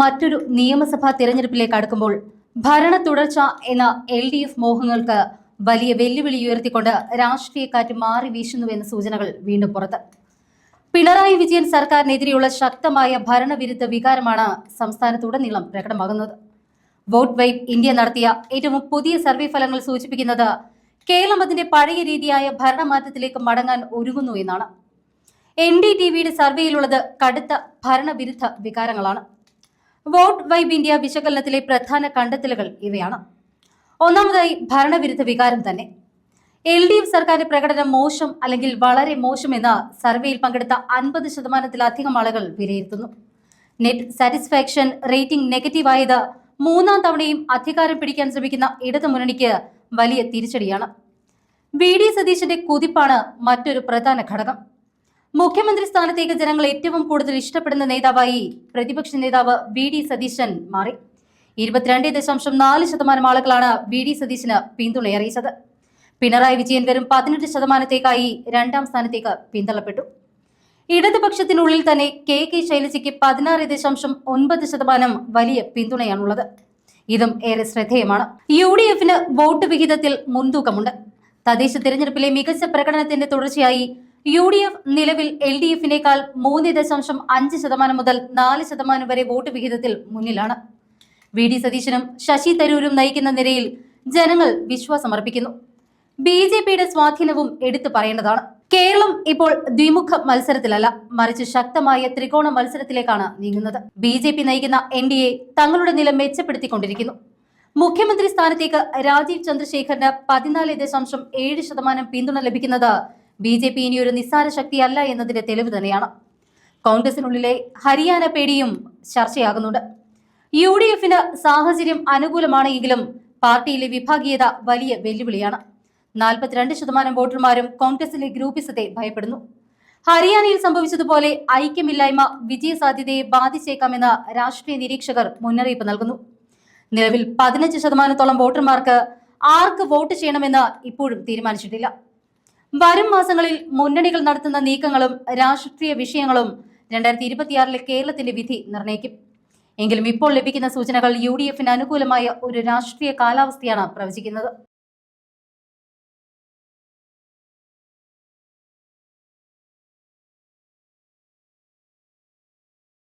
മറ്റൊരു നിയമസഭാ തിരഞ്ഞെടുപ്പിലേക്ക് അടുക്കുമ്പോൾ ഭരണ തുടർച്ച എന്ന എൽ ഡി എഫ് മോഹങ്ങൾക്ക് വലിയ വെല്ലുവിളി ഉയർത്തിക്കൊണ്ട് രാഷ്ട്രീയക്കാറ്റ് മാറി വീശുന്നുവെന്ന സൂചനകൾ വീണ്ടും പുറത്ത്. പിണറായി വിജയൻ സർക്കാരിനെതിരെയുള്ള ശക്തമായ ഭരണവിരുദ്ധ വികാരമാണ് സംസ്ഥാനത്തുടനീളം പ്രകടമാകുന്നത്. വോട്ട് വൈപ്പ് ഇന്ത്യ നടത്തിയ ഏറ്റവും പുതിയ സർവേ ഫലങ്ങൾ സൂചിപ്പിക്കുന്നത് കേരളം അതിന്റെ പഴയ രീതിയായ ഭരണമാറ്റത്തിലേക്ക് മടങ്ങാൻ ഒരുങ്ങുന്നു എന്നാണ്. എൻ ഡി ടി വിയുടെ സർവേയിലുള്ളത് കടുത്ത ഭരണവിരുദ്ധ വികാരങ്ങളാണ്. വോട്ട് വൈബ് ഇന്ത്യ വിശകലനത്തിലെ പ്രധാന കണ്ടെത്തലുകൾ ഇവയാണ്. ഒന്നാമതായി ഭരണവിരുദ്ധ വികാരം തന്നെ. എൽ ഡി എഫ് സർക്കാരിന്റെ പ്രകടനം മോശം അല്ലെങ്കിൽ വളരെ മോശം എന്ന സർവേയിൽ പങ്കെടുത്ത അൻപത് ശതമാനത്തിലധികം ആളുകൾ വിലയിരുത്തുന്നു. നെറ്റ് സാറ്റിസ്ഫാക്ഷൻ റേറ്റിംഗ് നെഗറ്റീവ് ആയത് മൂന്നാം തവണയും അധികാരം പിടിക്കാൻ ശ്രമിക്കുന്ന ഇടതുമുന്നണിക്ക് വലിയ തിരിച്ചടിയാണ്. വി ഡി സതീശന്റെ കുതിപ്പാണ് മറ്റൊരു പ്രധാന ഘടകം. മുഖ്യമന്ത്രി സ്ഥാനത്തേക്ക് ജനങ്ങൾ ഏറ്റവും കൂടുതൽ ഇഷ്ടപ്പെടുന്ന നേതാവായി പ്രതിപക്ഷ നേതാവ് വി ഡി സതീശൻ മാറി. ഇരുപത്തിരണ്ട് ദശാംശം നാല് ശതമാനം ആളുകളാണ് വി ഡി സതീശന് പിന്തുണ അറിയിച്ചത്. പിണറായി വിജയൻ വെറും പതിനെട്ട് ശതമാനത്തേക്കായി രണ്ടാം സ്ഥാനത്തേക്ക് പിന്തള്ളപ്പെട്ടു. ഇടതുപക്ഷത്തിനുള്ളിൽ തന്നെ കെ കെ ശൈലജയ്ക്ക് പതിനാറ് ദശാംശം ഒൻപത് ശതമാനം വലിയ പിന്തുണയാണുള്ളത്. ഇതും ഏറെ ശ്രദ്ധേയമാണ്. യു ഡി എഫിന് വോട്ട് വിഹിതത്തിൽ മുൻതൂക്കമുണ്ട്. തദ്ദേശ തിരഞ്ഞെടുപ്പിലെ മികച്ച പ്രകടനത്തിന്റെ തുടർച്ചയായി യു ഡി എഫ് നിലവിൽ എൽ ഡി എഫിനേക്കാൾ മൂന്ന് ദശാംശം അഞ്ച് ശതമാനം മുതൽ നാല് ശതമാനം വരെ വോട്ട് വിഹിതത്തിൽ മുന്നിലാണ്. വി ഡി സതീശനും ശശി തരൂരും നയിക്കുന്ന നിരയിൽ ജനങ്ങൾ വിശ്വാസമർപ്പിക്കുന്നു. ബി ജെ പിയുടെ സ്വാധീനവും എടുത്തു പറയേണ്ടതാണ്. കേരളം ഇപ്പോൾ ദ്വിമുഖ മത്സരത്തിലല്ല മറിച്ച് ശക്തമായ ത്രികോണ മത്സരത്തിലേക്കാണ് നീങ്ങുന്നത്. ബി ജെ പി നയിക്കുന്ന എൻ ഡി എ തങ്ങളുടെ നില മെച്ചപ്പെടുത്തിക്കൊണ്ടിരിക്കുന്നു. മുഖ്യമന്ത്രി സ്ഥാനത്തേക്ക് രാജീവ് ചന്ദ്രശേഖറിന് പതിനാല് ദശാംശം ഏഴ് ശതമാനം പിന്തുണ ലഭിക്കുന്നത് ബി ജെ പി ഇനിയൊരു നിസ്സാര ശക്തിയല്ല എന്നതിന്റെ തെളിവ് തന്നെയാണ്. കോൺഗ്രസിനുള്ളിലെ ഹരിയാന പേടിയും ചർച്ചയാകുന്നുണ്ട്. യു ഡി എഫിന് സാഹചര്യം അനുകൂലമാണെങ്കിലും പാർട്ടിയിലെ വിഭാഗീയത വലിയ വെല്ലുവിളിയാണ്. നാൽപ്പത്തിരണ്ട് ശതമാനം വോട്ടർമാരും കോൺഗ്രസിലെ ഗ്രൂപ്പിസത്തെ ഭയപ്പെടുന്നു. ഹരിയാനയിൽ സംഭവിച്ചതുപോലെ ഐക്യമില്ലായ്മ വിജയസാധ്യതയെ ബാധിച്ചേക്കാമെന്ന് രാഷ്ട്രീയ നിരീക്ഷകർ മുന്നറിയിപ്പ് നൽകുന്നു. നിലവിൽ പതിനഞ്ച് ശതമാനത്തോളം വോട്ടർമാർക്ക് ആർക്ക് വോട്ട് ചെയ്യണമെന്ന് ഇപ്പോഴും തീരുമാനിച്ചിട്ടില്ല. വരും മാസങ്ങളിൽ മുന്നണികൾ നടത്തുന്ന നീക്കങ്ങളും രാഷ്ട്രീയ വിഷയങ്ങളും രണ്ടായിരത്തി ഇരുപത്തിയാറിലെ കേരളത്തിന്റെ വിധി നിർണയിക്കും എങ്കിലും ഇപ്പോൾ ലഭിക്കുന്ന സൂചനകൾ യു ഡി എഫിന് അനുകൂലമായ ഒരു രാഷ്ട്രീയ കാലാവസ്ഥയാണ് പ്രവചിക്കുന്നത്.